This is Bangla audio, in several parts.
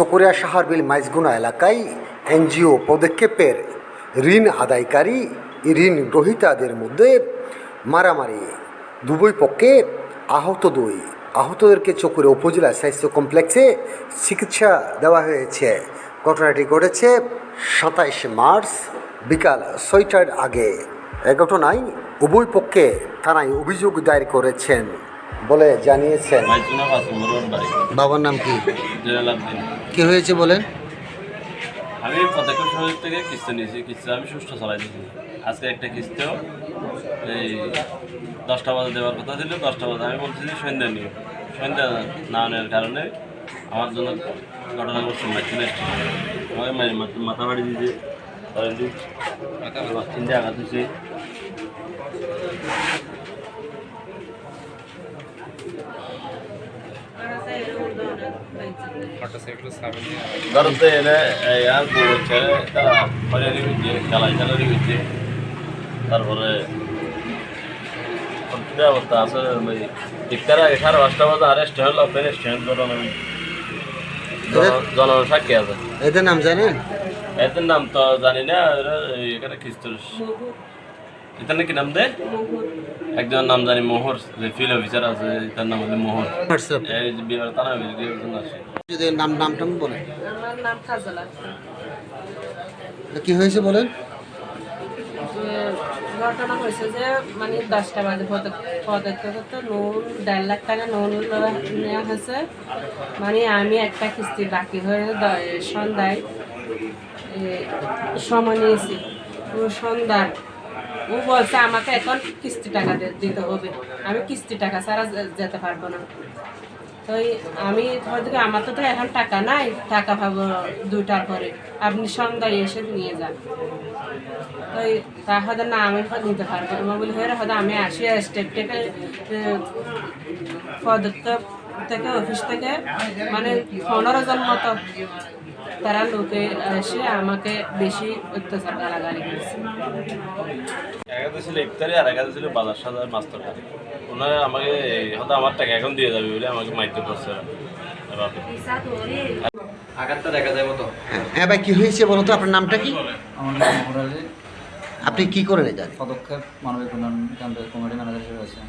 চকরিয়া সাহারবিল মাইজগুনা এলাকায় এনজিও পদক্ষেপের ঋণ আদায়কারী ঋণ গ্রহীতাদের মধ্যে মারামারি। দুবই পক্ষে আহত দুই। আহতদেরকে চকুরে উপজেলা স্বাস্থ্য কমপ্লেক্সে চিকিৎসা দেওয়া হয়েছে। ঘটনাটি ঘটেছে সাতাইশ মার্চ বিকাল ছয়টার আগে। এ ঘটনায় উভয় পক্ষে থানায় অভিযোগ দায়ের করেছেন বলে জানিয়েছেন। বাবার নাম কি? কি হয়েছে বলেন? আমি ফতেকুর শহর থেকে কিস্তি নিয়েছি। কিস্তি আমি সুষ্ঠু চালাইতেছি আজকে একটা কিস্তিও এই দশটা বাজে দেওয়ার কথা ছিল, দশটা বাজে। আমি বলছি যে সন্ধ্যা নিও। সন্ধ্যা না নেওয়ার কারণে আমার জন্য ঘটনা করছে মাইজুনা আমাকে মাথা বাড়ি দিয়েছে। চিন্তা আঘাত হয়েছে। ছেলে তারা হরিয়ারি হচ্ছে খেলাই খেলারি হচ্ছে। তারপরে অবস্থা আছে ওই ইফতার সাড়ে পাঁচটা বাজে আরেস্ট হলো ফের স্ট্যান্ড করেন আমি জনগণ সাক্ষী আছে। এদের নাম জানেন? এদের নাম তো জানি না এখানে খ্রিস্টর এটার নাকি নাম দে? একজন নাম জানি মোহর যে ফিল্ড অফিসার আছে তার নাম হচ্ছে মোহর। হোয়াটসঅ্যাপ? এই যে বিবার থানা যদি নাম নামটা বলেন আমার নাম কাজলা কি হয়েছে বলেন? যে ঘটনা হয়েছে যে মানে দশটা বাজে পদক্ষেপ তো নুন দেড় লাখ টাকা নুন নেওয়া হয়েছে। মানে আমি একটা কিস্তি বাকি হয়ে দ- সন্ধ্যায় এ, সময় নিয়েছি। ও সন্ধ্যার ও বলছে, আমাকে এখন কিস্তি টাকা দিতে হবে। আমি কিস্তি টাকা ছাড়া যেতে পারব না। তো আমি হয়তো আমার তো এখন টাকা নাই, টাকা পাবো দুটার পরে। আপনি সন্ধ্যায় এসে নিয়ে যান। তো তা হয়তো না আমি নিতে পারব। আমার বলি, হয়ে, হয়তো আমি আসি স্টেপ থেকে পদক্ষেপ থেকে, অফিস থেকে মানে পনেরো জন মতো তারা লোকে এসে আমাকে বেশি অত্যাচার গালাগালি করেছে একাতে ছিল ইফতারি আর ছিল বাজার সাজার মাছ তরকারি। ওনারা আমাকে হয়তো আমার টাকা এখন দিয়ে যাবে বলে আমাকে মাইতে করছে ওরা। আঘাতটা দেখা যায় মতো হ্যাঁ হ্যাঁ ভাই কি হয়েছে বলো তো? আপনার নামটা কি? আমার নাম মোহর আলী। আপনি কি করেন জানেন পদক্ষেপ মানবিক উন্নয়ন কেন্দ্রের কমিটি ম্যানেজার হিসেবে আছে।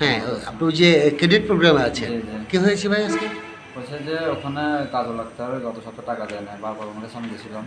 হ্যাঁ আপনি ওই যে ক্রেডিট প্রোগ্রামে আছেন। জি। কি হয়েছে ভাই আজকে? বলছে যে ওখানে কাজও লাগতে হবে গত সপ্তাহে টাকা দেয় না। বারবার ওনাকে সামনে দিয়েছিলাম।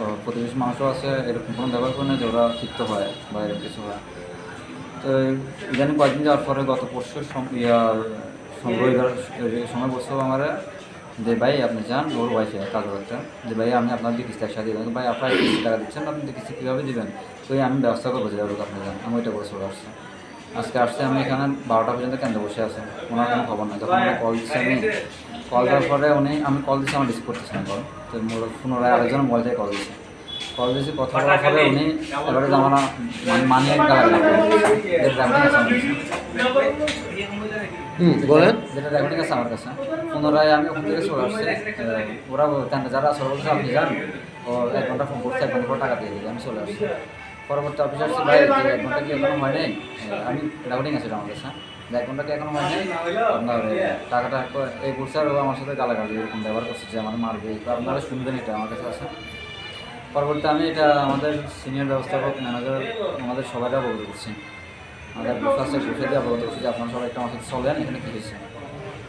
ও প্রতিবেশী মানুষও আছে, এরকম কোনো ব্যবহার করে না যে ওরা ক্ষিপ্ত হয়, বা এরকম কিছু হয়। তো ইদানিং কয়েকদিন যাওয়ার পরে গত পরশু রবিবার সময় বলছো আমার যে, ভাই, আপনি যান, ওর ওয়াইফে কাজ করতে। যে, ভাই, আমি আপনার দিয়ে কিস্তি একসাথে দিবেন ভাই, আপনার কিস্তি টাকা দিচ্ছেন, আপনি কিস্তি কীভাবে দিবেন? তো আমি ব্যবস্থা করব যে আপনি যান। আমি ওইটা বলে চলে আসছি। আজকে আসছে, আমি এখানে বারোটা পর্যন্ত কেন্দ্রে বসে আছি। ওনার কোনো খবর নাই, যখন কল দিচ্ছি আমি কল দেওয়ার পরে উনি আমি কল দিচ্ছি আমার রিসিভ করতেছি না কল তো পুনরায় আরেকজন মোবাইল থেকে কল দিচ্ছি কল দিয়েছি কথা বলার পরে উনি এবারে আমার মানে বলেন। যেটা রেকর্ডিং আছে আমার কাছে পুনরায় আমি ওখান থেকে চলে আসছি। ওরা যারা আসলে আপনি যান। ও এক ঘণ্টা ফোন করছে এক ঘণ্টা টাকা দিয়ে দিবে আমি চলে আসছি। পরবর্তী অফিসার ভাই এক ঘণ্টা কি এখনও হয় নাই? আমি রেকর্ডিং আছে কাছে যে এক ঘণ্টা কি এখনও হয় নাই? আপনার টাকাটা এই আর ও আমার সাথে গালাগালি এরকম ব্যবহার করছে যে আমার মারবে। আপনারা শুনবেন এটা আমার কাছে আছে। পরবর্তী আমি এটা আমাদের সিনিয়র ব্যবস্থাপক ম্যানেজার আমাদের সবাইকে অবগত করছি। আমাদের আছে গ্রুপে দিয়ে অবগত করছি যে আপনারা সবাই একটা আমার সাথে চলেন, এখানে কী হয়েছে।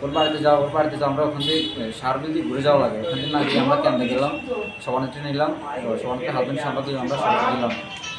ওর বাড়িতে যাও, ওর বাড়িতে যাও, আমরা ওখান থেকে সারবিল দিয়ে ঘুরে যাওয়া লাগে। ওখান থেকে না গিয়ে আমরা কেন্দ্রে গেলাম সবানেত্রী নিলাম সবানকে হাজবেন্ড দিয়ে আমরা সবাই দিলাম।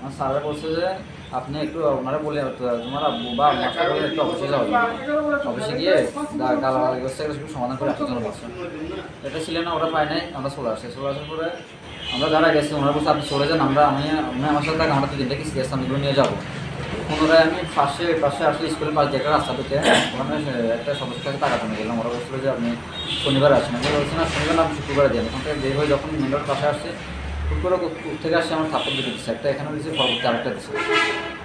আমার স্যাররা বলছে যে আপনি একটু ওনারা বলে তোমার আব্বু বা মাস্টার বলে একটু অফিসে যাওয়া অফিসে গিয়ে গালাগালি করছে, এগুলো সমাধান করে আসার জন্য এটা ছিল না, ওরা পায় নাই, আমরা চলে আসছি। চলে আসার পরে আমরা যারা গেছি, ওনারা বলছে, আপনি চলে যান, আমরা, আমি আমি আমার সাথে আমরা তো দিনটা কি সিরিয়াস আমি এগুলো নিয়ে যাব। পুনরায় আমি পাশে পাশে আসলে স্কুলের পাশে একটা রাস্তা থেকে ওখানে একটা সদস্যের কাছে টাকা জমা গেলাম ওরা বলছিল যে, আপনি শনিবার আসেন। আমি বলছি, না, শনিবার না শুক্রবার দিয়ে ওখান থেকে বের হয়ে যখন মেন রোড পাশে আসছে করে থেকে আসছে আমার থাপ্পড় দিতে দিচ্ছে একটা এখানে দিচ্ছে পরবর্তী আরেকটা দিচ্ছে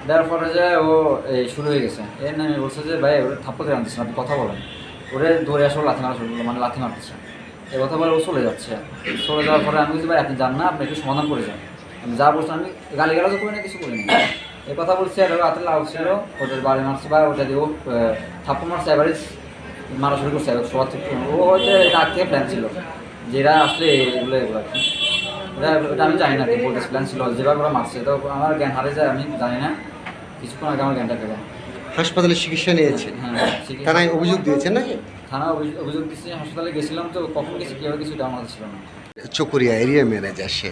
দেওয়ার পরে যে ও শুরু হয়ে গেছে। এর নামে বলছে যে ভাই ওরা থাপ্পড় দিয়ে আনতেছে না, কথা বলেন ওরে দৌড়ে আসো লাথি মারা শুরু করল মানে লাথি মারতেছে। এ কথা বলে ও চলে যাচ্ছে। চলে যাওয়ার পরে আমি বলছি ভাই আপনি যান না আপনি একটু সমাধান করে যান। আমি যা বলছি আমি গালি গালাজ করি না কিছু করিনি এ কথা বলছি আর রাতে লাভ ছিল ওদের বাড়ি মারছে বা ওটা দিয়ে ও থাপ্পড় মারছে এবারে মারা শুরু করছে সবার থেকে। ও হয়তো ডাক থেকে প্ল্যান ছিল যে এরা আসলে এগুলো এগুলো এটা আমি জানি না কি প্ল্যান ছিল যেভাবে ওরা মারছে তো আমার জ্ঞান হারে যায় আমি জানি না। কিছুক্ষণ আগে আমার জ্ঞানটা পেলাম হাসপাতালে চিকিৎসা নিয়েছে। হ্যাঁ। থানায় অভিযোগ দিয়েছেন নাকি? থানা অভিযোগ দিচ্ছি হাসপাতালে গেছিলাম তো কখন গেছি কীভাবে কিছু আমার ছিল না। চকুরিয়া এরিয়া ম্যানেজার সে।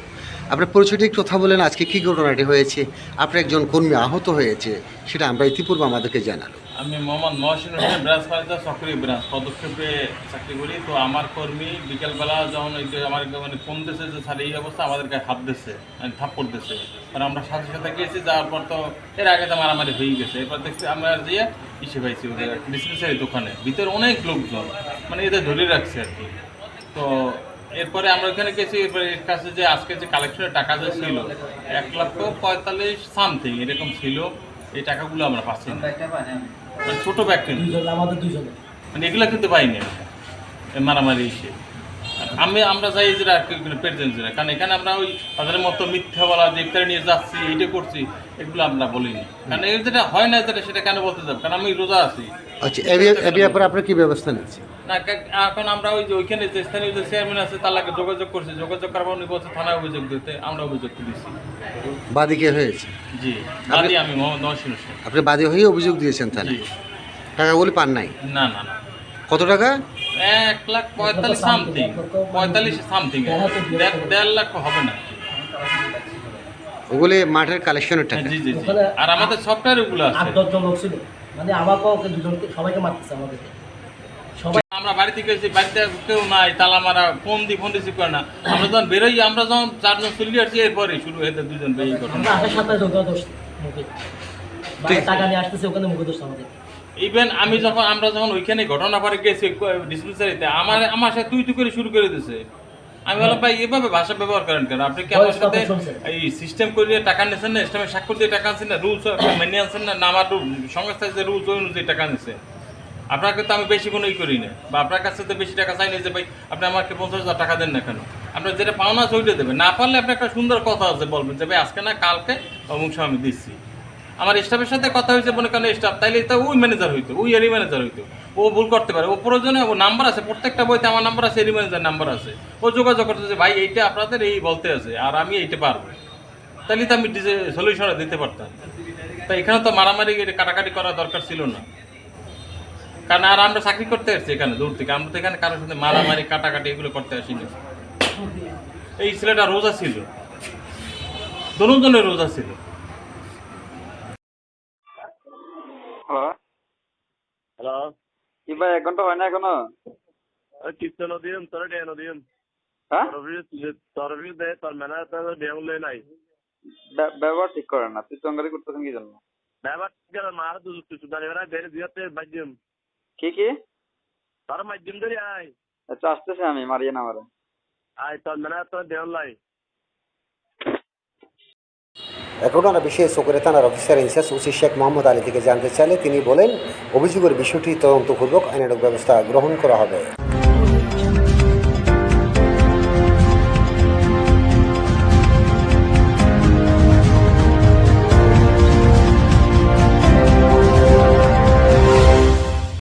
আপনার পরিচয়টি একটু কথা বলেন আজকে কী ঘটনাটি হয়েছে? আপনার একজন কর্মী আহত হয়েছে সেটা আমরা ইতিপূর্বে আমাদেরকে জানালো। আমি মোহাম্মদ মহসিন হোসেন ব্রাঞ্চ ম্যানেজার সক্রিয় ব্রাঞ্চ পদক্ষেপে চাকরি করি। তো আমার কর্মী বিকেলবেলা যখন এই যে আমার মানে ফোন দিয়েছে যে, স্যার, এই অবস্থা আমাদেরকে হাত দিচ্ছে মানে থাপ্পড় দিচ্ছে কারণ আমরা সাথে সাথে গিয়েছি, যাওয়ার পর তো এর আগে তো মারামারি হয়ে গেছে। এরপর দেখছি আমরা যেয়ে ইসে পাইছি ওদের ডিসপেন্সারি দোকানে। ভিতরে অনেক লোকজন মানে এদের ধরে রাখছে আর কি। তো এরপরে আমরা ওখানে গেছি, এরপরে এর কাছে যে আজকে যে কালেকশনের টাকা যে ছিল, এক লক্ষ পঁয়তাল্লিশ সামথিং এরকম ছিল। এই টাকাগুলো আমরা পাচ্ছি না। মানে ছোট ব্যাগ কিন্তু মানে এগুলো কিন্তু পাইনি এই মারামারি এসে। আমি আমরা যাই যে আর কি প্রেজেন্ট কারণ এখানে আমরা ওই তাদের মতো মিথ্যা বলা যে ইফতারি নিয়ে যাচ্ছি এইটা করছি এগুলো আমরা বলিনি। কারণ এর যেটা হয় না যেটা সেটা কেন বলতে যাব? কারণ আমি রোজা আছি। আচ্ছা এ ব্যাপারে আপনার কী ব্যবস্থা নিচ্ছে? না এখন আমরা ওই যে ওইখানে যে স্থানীয় যে চেয়ারম্যান আছে তার লাগে যোগাযোগ করছি। যোগাযোগ করার পর উনি বলছে থানায় অভিযোগ দিতে আমরা অভিযোগ দিয়েছি বাদীকে হয়েছে? জি বাদী আমি মোহাম্মদ নওশিন হোসেন। আপনি বাদী হয়ে অভিযোগ দিয়েছেন থানায় টাকাগুলি পান নাই? না না না। কত টাকা? এক লাখ পঁয়তাল্লিশ সামথিং পঁয়তাল্লিশ সামথিং। দেড় লাখ হবে না। ওগুলি মাঠের কালেকশনের টাকা। জি জি জি। আর আমাদের সফটওয়্যার ওগুলো আছে। মানে আমাকেও ওকে দুজনকে সবাইকে মারতেছে আমাদেরকে। সবাই আমরা বাড়ি থেকে এসে বাড়িতে কেউ নাই তালা মারা ফোন দি ফোন রিসিভ করে না। আমরা যখন বেরোই আমরা যখন চারজন চলে আসছি এরপরে শুরু হয়েছে দুজন বেরিয়ে ঘটনা আমরা আসার সাথে দোষ মুখে। টাকা নিয়ে আসতেছে ওখানে মুখে দোষ আমাদের। ইভেন আমি যখন আমরা যখন ওইখানে ঘটনা পরে গেছি ডিসপেন্সারিতে আমার আমার সাথে তুই তুই করে শুরু করে দিছে। আমি বললাম ভাই এভাবে ভাষা ব্যবহার করেন কেন? আপনি কি আমার সাথে এই সিস্টেম করে টাকা নিয়েছেন না? সিস্টেমে স্বাক্ষর দিয়ে টাকা আনছেন না? রুলস মেনে আনছেন না? আমার সংস্থায় যে রুলস ওই অনুযায়ী টাকা আপনাকে তো আমি বেশি কোনো ই করি না। বা আপনার কাছে তো বেশি টাকা চাই না যে ভাই আপনি আমাকে পঞ্চাশ হাজার টাকা দেন না কেন? আপনার যেটা পাওনা আছে ওইটা দেবেন। না পারলে আপনি একটা সুন্দর কথা আছে বলবেন যে ভাই আজকে না কালকে অমুক সময় আমি দিচ্ছি। আমার স্টাফের সাথে কথা হয়েছে মনে করেন স্টাফ তাইলে তো ওই ম্যানেজার হইতো ওই এরি ম্যানেজার হইতো। ও ভুল করতে পারে। ও প্রয়োজনে ও নাম্বার আছে প্রত্যেকটা বইতে আমার নাম্বার আছে এরি ম্যানেজার নাম্বার আছে। ও যোগাযোগ করতে যে ভাই এইটা আপনাদের এই বলতে আছে আর আমি এইটা পারব। তাহলে তো আমি সলিউশনটা দিতে পারতাম। তা এখানে তো মারামারি কাটাকাটি করা দরকার ছিল না। কারণ আর আমরা চাকরি করতে আসছি এখানে দূর থেকে। আমরা তো এখানে কারোর সাথে মারামারি কাটাকাটি এগুলো করতে আসিনি। এই ছেলেটা রোজা ছিল। দুজনের রোজা ছিল। হ্যালো হ্যালো কি ভাই এক ঘণ্টা হয় না এখনও কিস্তে নদীম তোর ডে নদীম হ্যাঁ তরবির তোর মেনা তোর ডেম লই নাই ব্যবহার ঠিক করেন না তুই করতেছেন কি জন্য ব্যাপার গেল মার দু তুই সুদানি বেড়া বেরে দিতে বাজ্যম কি কি তোর মাধ্যম ধরে আয় আচ্ছা আসতেছে আমি মারিয়ে না মারে আয় তোর মেনা তোর ডেম লাই এ ঘটনা বিষয়ে সকরে থানার officer in charge OC Sheikh Mohammad Ali থেকে জানতে চাইলে তিনি বলেন, অভিযোগের বিষয়টি তদন্তপূর্বক আইনানক ব্যবস্থা গ্রহণ করা হবে।